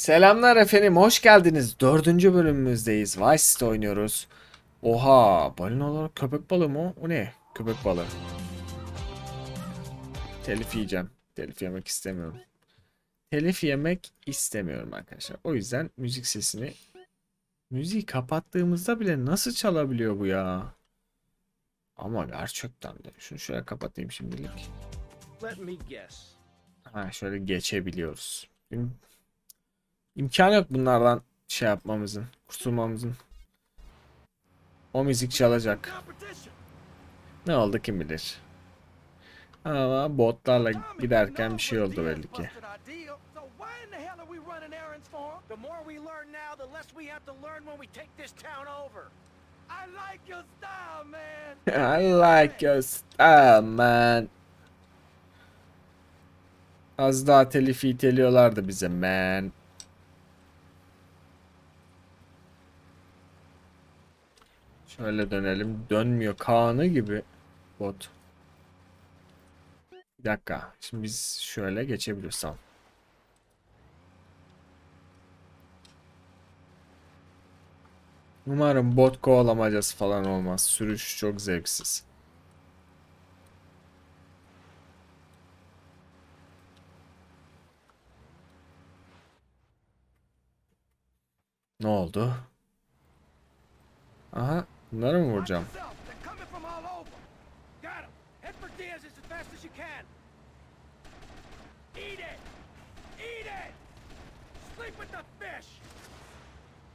Selamlar efendim, hoş geldiniz. Dördüncü bölümümüzdeyiz. Vice City oynuyoruz. Oha, balina olarak köpek balığı mı o? Ne? Köpek balığı. Telif yiyeceğim. Telif yemek istemiyorum. Telif yemek istemiyorum arkadaşlar. O yüzden müzik sesini... Müziği kapattığımızda bile nasıl çalabiliyor bu ya? Ama gerçekten de. Şunu şöyle kapatayım şimdilik. Ha şöyle geçebiliyoruz. İmkan yok bunlardan şey yapmamızın, kurtulmamızın. O müzik çalacak. Ne oldu kim bilir. Ama botlarla giderken bir şey oldu belli ki. I like your style man. Az daha telifi iteliyorlardı bize man. Şöyle dönelim. Dönmüyor. Kaan'ı gibi bot. Bir dakika. Şimdi biz şöyle geçebiliyoruz. Tamam. Umarım bot kovalamacası falan olmaz. Sürüş çok zevksiz. Ne oldu? Aha, bunları mı vuracağım?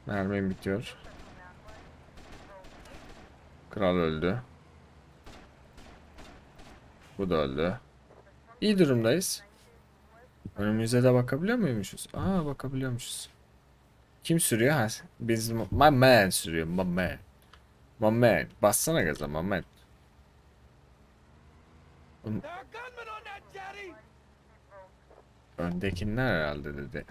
Mermim bitiyor. Kral öldü. Bu da öldü. İyi durumdayız. Önümüze de bakabiliyor muymuşuz? Aa bakabiliyormuşuz. Kim sürüyor? Ha, biz my man sürüyor. My man. Man. Bassana gaza jetty. Öndekiler herhalde dedi.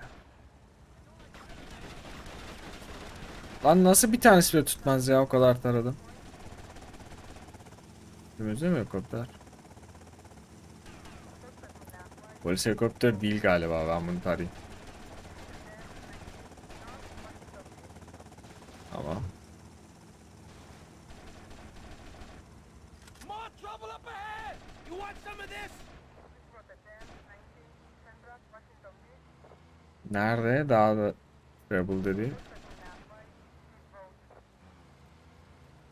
Lan nasıl bir tanesi bile tutmaz ya o kadar taradım. Önümüzde mi helikopter? Polis helikopter değil galiba ben bunu tarayayım. Tamam. More trouble up ahead. You want some of this? Nerede? Daha da Dedi.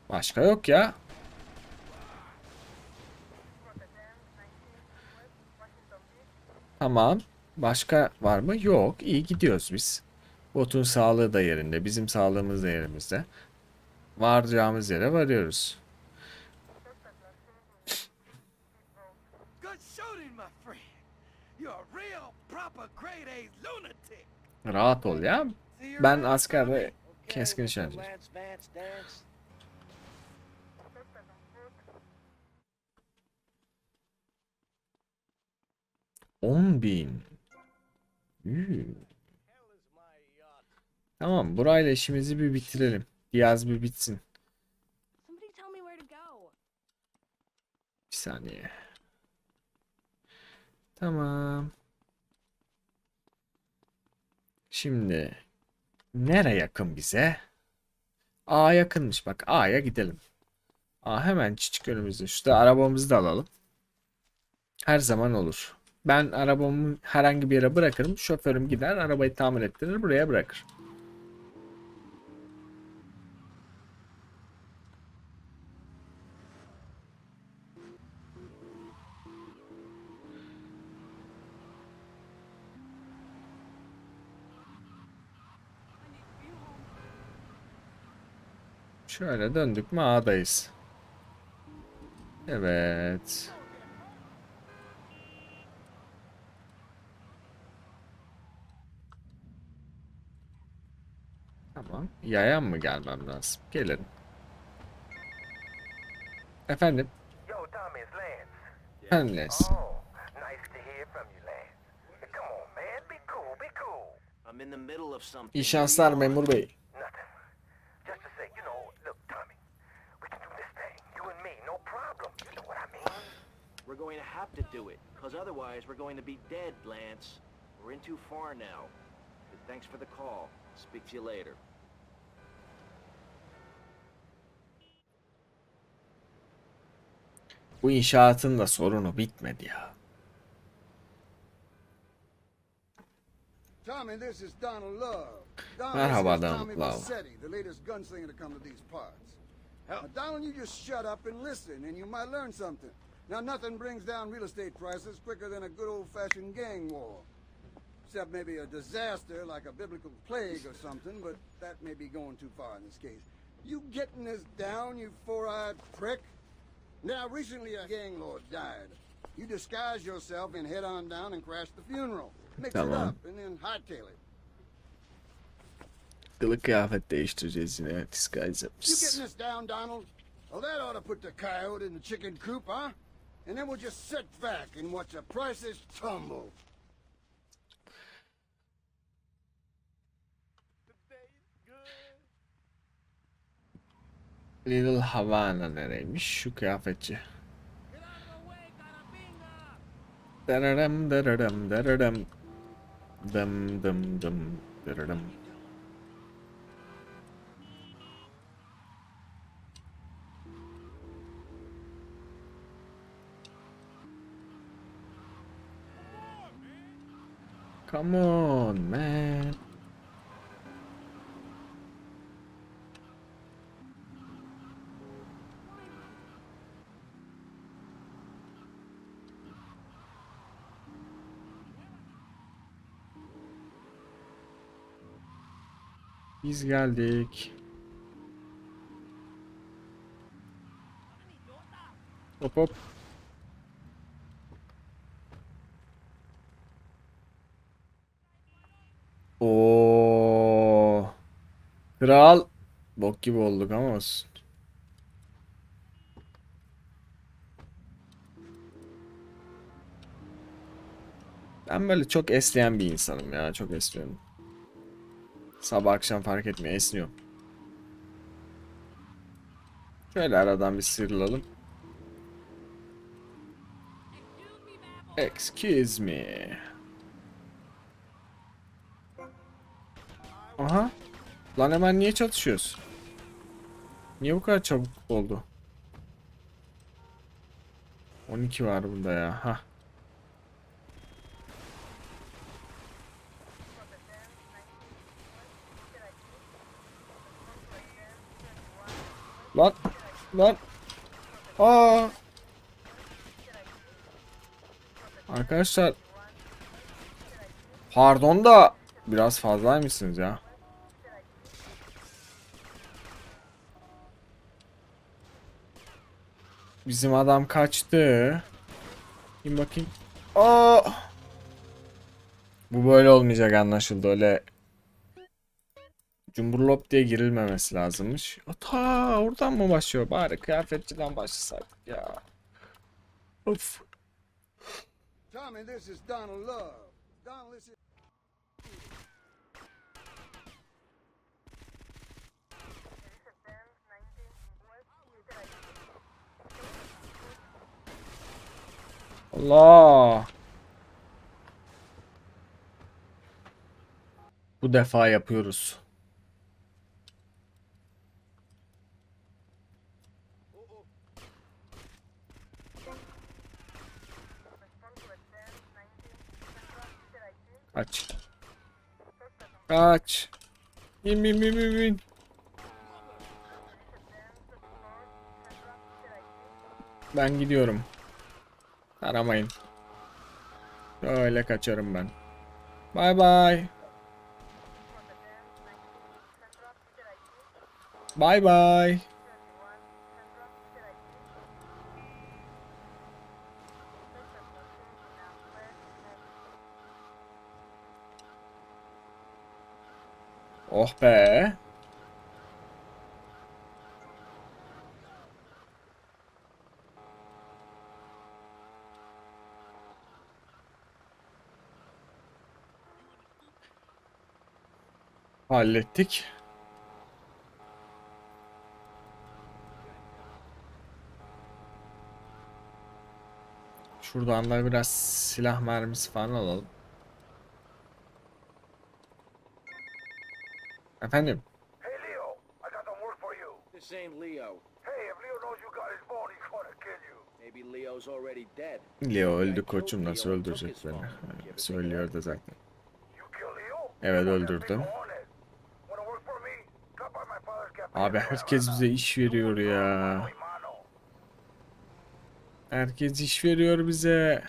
Başka yok ya. Tamam. Başka var mı? Yok. İyi gidiyoruz biz. Botun sağlığı da yerinde. Bizim sağlığımız da yerimizde. Varacağımız yere varıyoruz. Rahat ol ya. Ben askerde keskin dance. On bin. Üü. Tamam burayla işimizi bir bitirelim. Diyaz bir bitsin. Bir saniye. Tamam. Şimdi nere yakın bize? A yakınmış bak. A'ya gidelim. A hemen çiçek önümüzde. Şurada arabamızı da alalım. Her zaman olur. Ben arabamı herhangi bir yere bırakırım. Şoförüm gider arabayı tamir ettirir buraya bırakır. Şöyle döndük mü A'dayız. Evet. Tamam. Yayan mı gelmem lazım? Gelirim. Efendim? İt's Lance. Efendim Les. Oh, nice We're going to have to do it, because otherwise we're going to be dead, Lance. We're in too far now. Thanks for the call. Speak to you later. Bu inşaatın da sorunu bitmedi ya. Tommy, this is Donald Love. Donald, Merhaba, Donald Love. Bassetti, the latest gunslinger to come to these parts. Now, Donald, you just shut up and listen, and you might learn something. Now, nothing brings down real estate prices quicker than a good old-fashioned gang war. Except maybe a disaster like a biblical plague or something, but that may be going too far in this case. You getting this down, you four-eyed prick? Now, recently a gang lord died. You disguise yourself and head on down and crash the funeral. Mix it up and then hightail it. Kılık kıyafet değiştireceğiz yine. Disguise You yapacağız. getting this down, Donald? Well, that ought to put the coyote in the chicken coop, huh? And then we'll just sit back and watch the prices tumble. Little Havana nereymiş? Eh? Şu kıyafetçi. Dararam dararam dararam. Dım dım dım dararam. Come on, man. Biz geldik. Hop hop. Oo. Kral. Bok gibi olduk ama olsun. Ben böyle çok esneyen bir insanım ya. Çok esniyorum. Sabah akşam fark etmiyor. Esniyorum. Şöyle aradan bir sıyrılalım. Excuse me. Aha. Lan hemen niye çatışıyoruz? Niye bu kadar çabuk oldu? 12 var bunda ya. Ha. Lan. Lan. Aa. Arkadaşlar. Pardon da biraz fazlaymışsınız ya. Bizim adam kaçtı. Kim bakayım. Aa! Bu böyle olmayacak anlaşıldı. Öyle Cumburlop diye girilmemesi lazımmış. Ta oradan mı başlıyor? Bari kıyafetçiden başlasaydık ya. Of. Tommy, this is Donald Love. Donald, this is... Allah. Bu defa yapıyoruz. Aç. Aç. Bin bin bin bin. Ben gidiyorum. Aramayın. Öyle kaçarım ben. Bay bay. Bay bay. Oh be. Hallettik. Şuradan da biraz silah mermisi falan alalım. Efendim? Hey, Leo, I got some work for you. This ain't Leo. Hey, if Leo knows you got his phone, he's gonna kill you. Maybe Leo's already dead. Leo öldü koçum nasıl öldürecek beni? Söylüyordu zaten. You kill Leo? Evet öldürdüm. then be on it. Wanna work for me? Come by my father's cafe. Abi herkes bize iş veriyor ya. Herkes iş veriyor bize.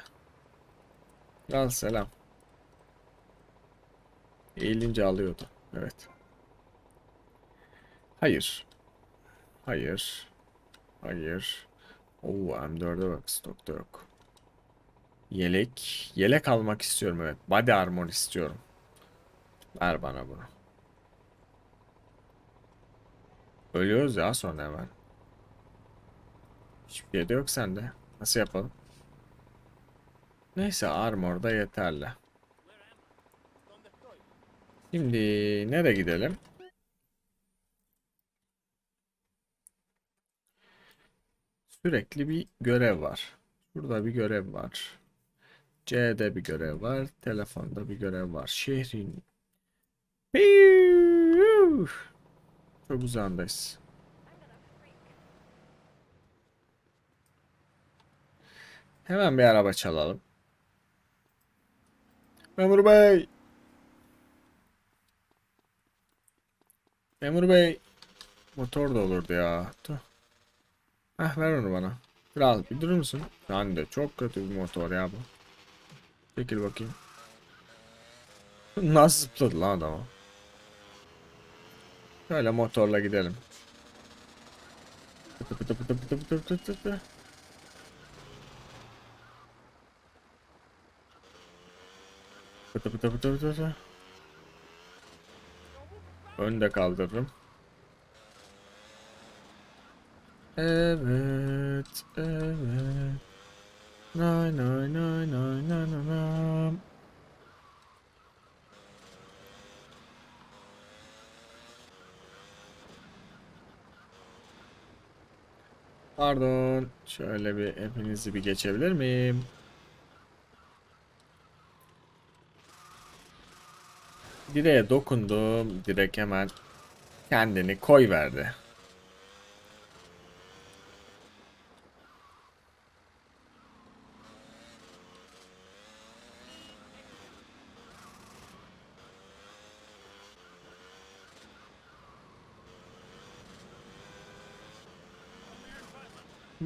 Al selam. Eğilince alıyordu. Evet. Hayır. Hayır. Hayır. Oo M4'e bak stokta yok. Yelek. Yelek almak istiyorum evet. Body armor istiyorum. Ver bana bunu. Ölüyoruz ya sonra hemen. Hiçbir şey de yok sende. Nasıl yapalım? Neyse armor da yeterli. Şimdi nereye gidelim? Sürekli bir görev var. Burada bir görev var. C'de bir görev var. Telefonda bir görev var. Şehrin Piu! Çok uzağındayız. Hemen bir araba çalalım. Memur bey. Memur bey. Motor da olurdu ya. Dur. Heh ver onu bana. Kral bir durur musun? Yani de çok kötü bir motor ya bu. Çekil bakayım. Nasıl zıpladı lan adama? Pıtı pıtı pıtı. Önde kaldırırım. Evet, evet. Nay nay nay nay nay nay Pardon. Şöyle bir hepinizi bir geçebilir miyim? Direğe dokundum. Direk hemen kendini koy verdi.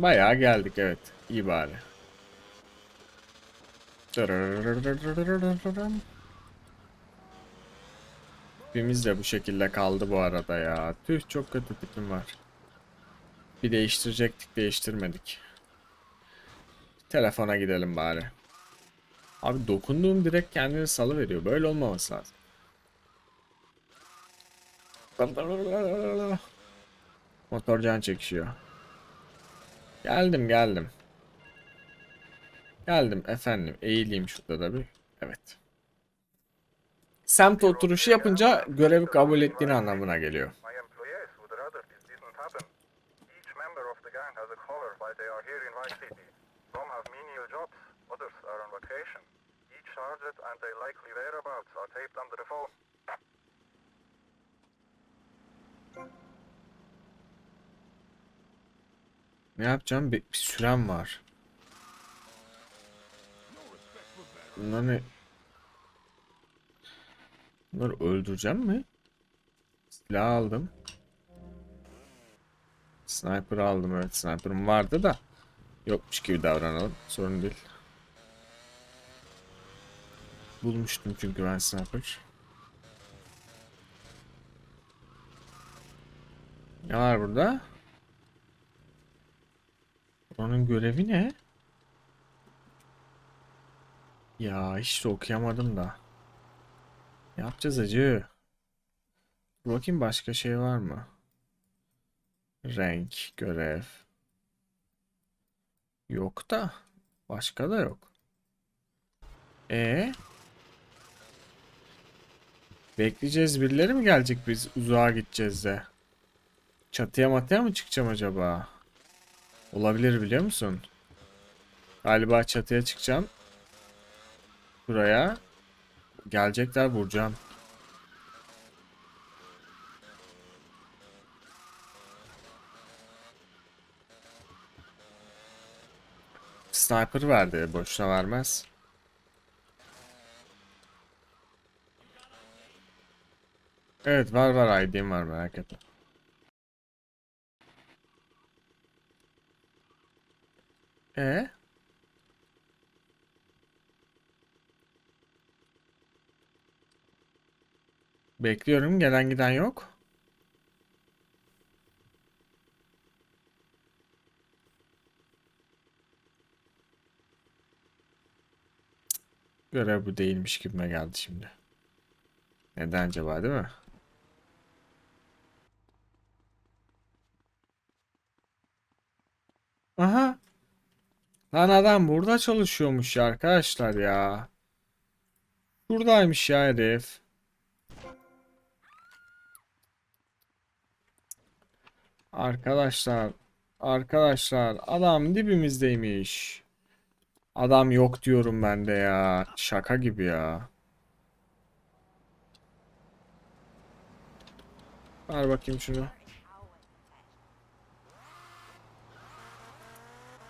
Bayağı geldik evet. İyi bari. Tipimiz de bu şekilde kaldı bu arada ya. Tüh çok kötü tipim var. Bir değiştirecektik değiştirmedik. Telefona gidelim bari. Abi dokunduğum direkt kendini salı veriyor. Böyle olmaması lazım. Motor can çekişiyor. Geldim geldim. Geldim efendim. Eğileyim şurada da bir. Evet. Semt oturuşu yapınca görevi kabul ettiğini anlamına geliyor. Ne yapacağım? Bir, bir sürem var. Bunları ne? Bunları öldüreceğim mi? Silah aldım. Sniper aldım evet. Sniper'ım vardı da. Yokmuş gibi davranalım. Sorun değil. Bulmuştum çünkü ben sniper. Ne var burada? Onun görevi ne? Ya hiç de okuyamadım da. Yapacağız acı? Bakayım başka şey var mı? Renk, görev. Yok da. Başka da yok. E Bekleyeceğiz birileri mi gelecek biz uzağa gideceğiz de. Çatıya matıya mı çıkacağım acaba? Olabilir biliyor musun? Galiba çatıya çıkacağım. Buraya. Gelecekler vuracağım. Sniper verdi. Boşuna vermez. Evet var var ID'm var merak etme. E Bekliyorum gelen giden yok. Görev bu değilmiş gibime geldi şimdi. Neden acaba değil mi? Aha. Lan adam burada çalışıyormuş ya arkadaşlar ya. Buradaymış ya herif. Arkadaşlar. Arkadaşlar adam dibimizdeymiş. Adam yok diyorum ben de ya. Şaka gibi ya. Ver bakayım şunu.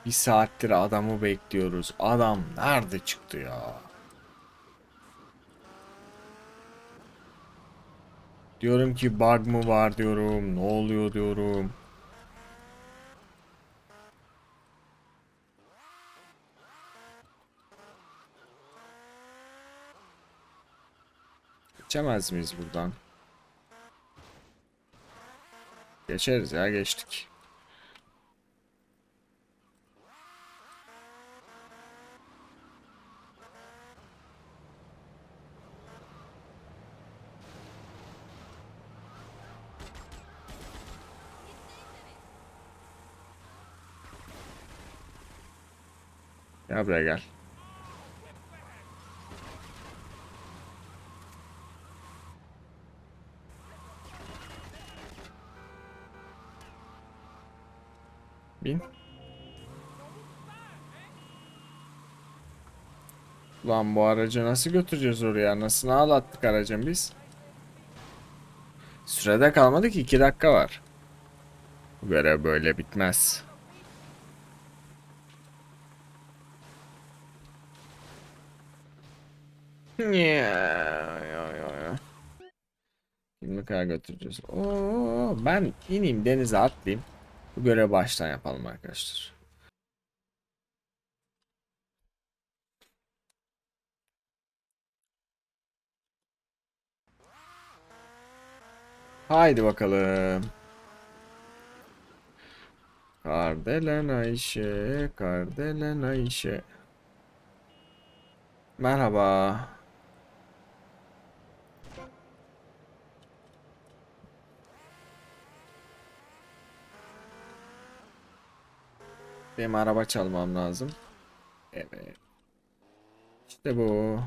Bir saattir adamı bekliyoruz. Adam nerede çıktı ya? Diyorum ki bug mı var diyorum. Ne oluyor diyorum. Geçemez miyiz buradan? Geçeriz ya geçtik. Gel buraya gel. Bin. Lan bu aracı nasıl götüreceğiz oraya? Nasıl ağlattık aracın biz? Sürede kalmadı ki 2 dakika var. Bu görev böyle bitmez. Ya, ya, kadar götüreceğiz? Oo, ben ineyim denize atlayayım. Bu görevi baştan yapalım arkadaşlar. Haydi bakalım. Kardelen Ayşe, Kardelen Ayşe. Merhaba. Benim araba çalmam lazım. Evet. İşte bu.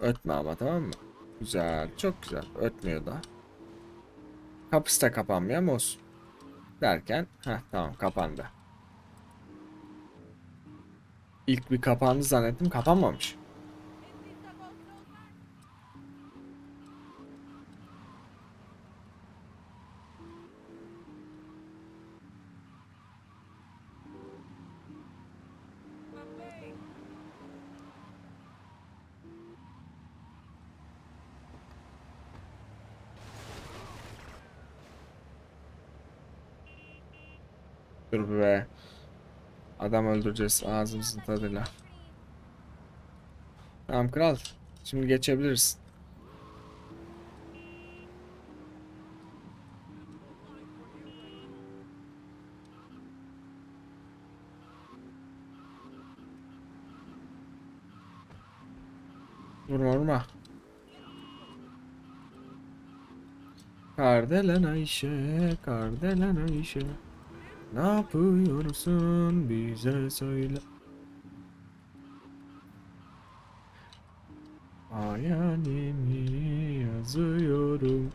Ötme ama tamam mı? Güzel. Çok güzel. Ötmüyor da. Kapısı da kapanmıyor ama olsun. Derken. Heh tamam kapandı. İlk bir kapandı zannettim. Kapanmamış. Dur be. Adam öldüreceğiz ağzımızın tadıyla. Tamam kral. Şimdi geçebiliriz. Vurma vurma. Kardelen Ayşe, Kardelen Ayşe. Ne yapıyorsun bize söyle. Hayalimi yazıyorum.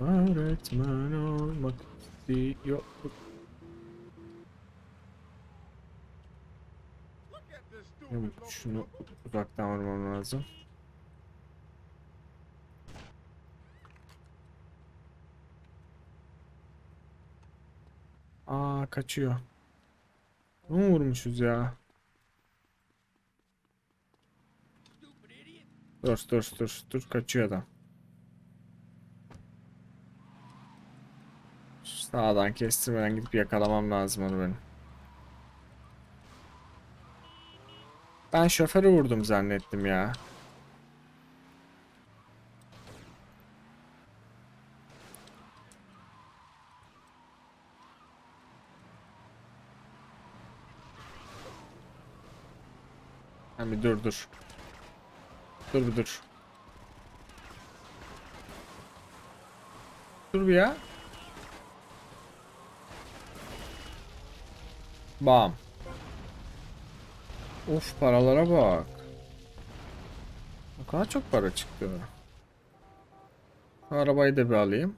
Öğretmen olmak istiyorum. Evet, Şunu uzaktan vurmam lazım. Aa kaçıyor. Ne vurmuşuz ya? Dur dur dur dur kaçıyor adam. Sağdan kestirmeden gidip yakalamam lazım onu benim. Ben şoförü vurdum zannettim ya. Sen bir dur dur. Dur bir dur. Dur bir ya. Bam. Of paralara bak. Ne kadar çok para çıktı. Arabayı da bir alayım.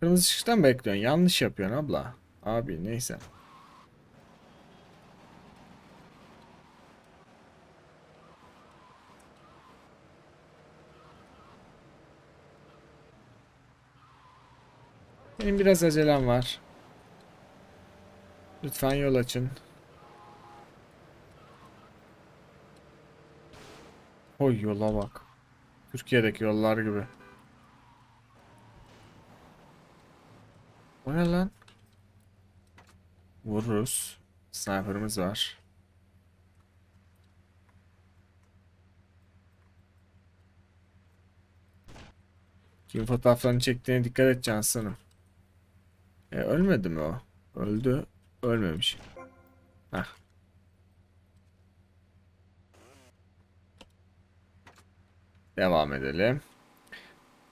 Kırmızı ışıktan bekliyorsun. Yanlış yapıyorsun abla. Abi neyse. Benim biraz acelem var. Lütfen yol açın. Oy yola bak. Türkiye'deki yollar gibi. O ne lan? Vururuz. Sniper'ımız var. Kim fotoğraflarını çektiğine dikkat et Cansan'ım. E, ölmedi mi o? Öldü. Ölmemiş. Heh. Devam edelim.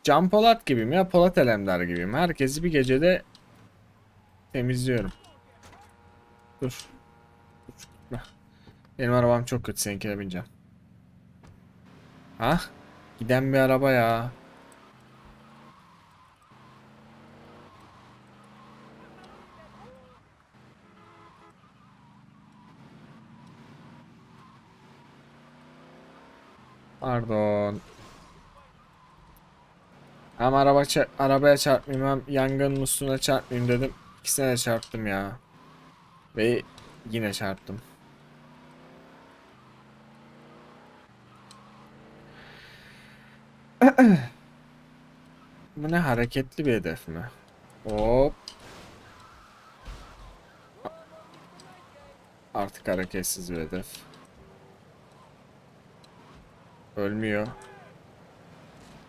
Can Polat gibiyim ya Polat Alemdar gibiyim. Herkesi bir gecede temizliyorum. Dur. Dur. Benim arabam çok kötü. Seninkine bineceğim. Ha? Giden bir araba ya. Pardon. Hem araba arabaya çarpmayayım hem yangın musluğuna çarpmayayım dedim. İkisine de çarptım ya. Ve yine çarptım. Bu ne hareketli bir hedef mi? Hop. Artık hareketsiz bir hedef. Ölmüyor.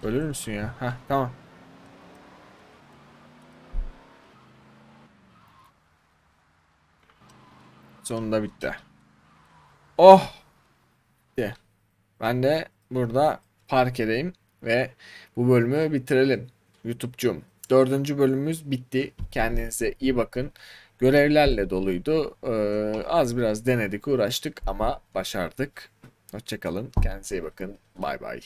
Ölür müsün ya? Heh tamam. Sonunda bitti. Oh! Bitti. Ben de burada park edeyim ve bu bölümü bitirelim. YouTube'cum. Dördüncü bölümümüz bitti. Kendinize iyi bakın. Görevlerle doluydu. Ee, az biraz denedik, uğraştık ama başardık. Hoşçakalın. Kendinize iyi bakın. Bay bay.